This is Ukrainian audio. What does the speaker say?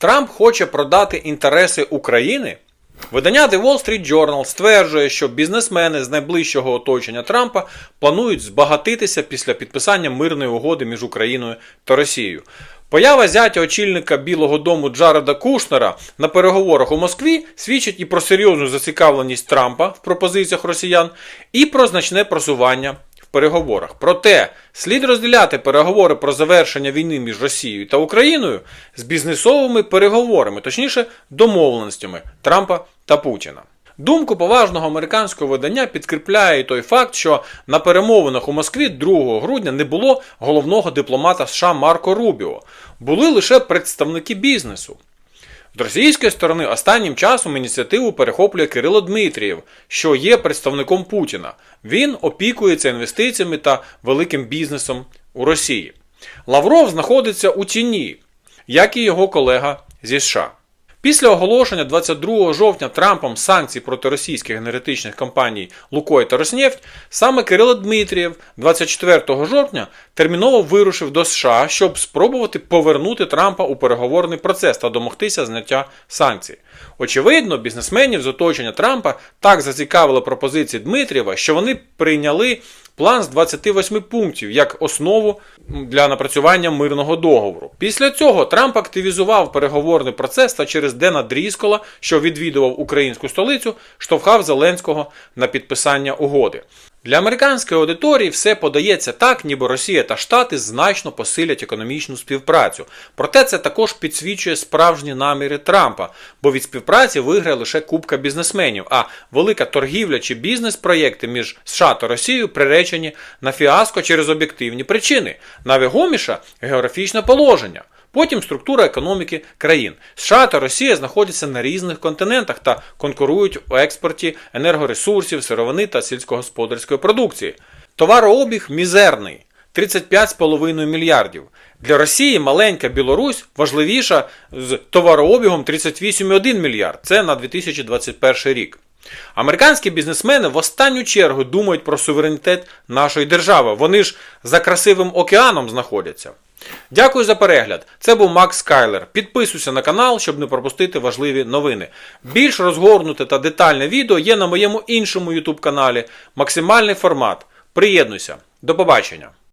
Трамп хоче продати інтереси України. Видання The Wall Street Journal стверджує, що бізнесмени з найближчого оточення Трампа планують збагатитися після підписання мирної угоди між Україною та Росією. Поява зятя очільника Білого Дому Джареда Кушнера на переговорах у Москві свідчить і про серйозну зацікавленість Трампа в пропозиціях росіян, і про значне просування переговорах. Проте слід розділяти переговори про завершення війни між Росією та Україною з бізнесовими переговорами, точніше домовленостями Трампа та Путіна. Думку поважного американського видання підкріпляє і той факт, що на перемовинах у Москві 2 грудня не було головного дипломата США Марко Рубіо, були лише представники бізнесу. З російської сторони останнім часом ініціативу перехоплює Кирило Дмитрієв, що є представником Путіна. Він опікується інвестиціями та великим бізнесом у Росії. Лавров знаходиться у тіні, як і його колега зі США. Після оголошення 22 жовтня Трампом санкцій проти російських енергетичних компаній Лукой та Роснефть, саме Кирило Дмитрієв 24 жовтня терміново вирушив до США, щоб спробувати повернути Трампа у переговорний процес та домогтися зняття санкцій. Очевидно, бізнесменів з оточення Трампа так зацікавили пропозиції Дмитрієва, що вони прийняли план з 28 пунктів як основу для напрацювання мирного договору. Після цього Трамп активізував переговорний процес та через Дена Дріскола, що відвідував українську столицю, штовхав Зеленського на підписання угоди. Для американської аудиторії все подається так, ніби Росія та Штати значно посилять економічну співпрацю. Проте це також підсвічує справжні наміри Трампа, бо від співпраці виграє лише купка бізнесменів, а велика торгівля чи бізнес-проєкти між США та Росією приречені на фіаско через об'єктивні причини, найвагоміше географічне положення. Потім структура економіки країн. США та Росія знаходяться на різних континентах та конкурують у експорті енергоресурсів, сировини та сільськогосподарської продукції. Товарообіг мізерний 35,5 мільярдів. Для Росії маленька Білорусь важливіша з товарообігом 38,1 мільярд. Це на 2021 рік. Американські бізнесмени в останню чергу думають про суверенітет нашої держави. Вони ж за красивим океаном знаходяться. Дякую за перегляд. Це був Макс Скайлер. Підписуйся на канал, щоб не пропустити важливі новини. Більш розгорнуте та детальне відео є на моєму іншому YouTube каналі. Максимальний формат. Приєднуйся. До побачення!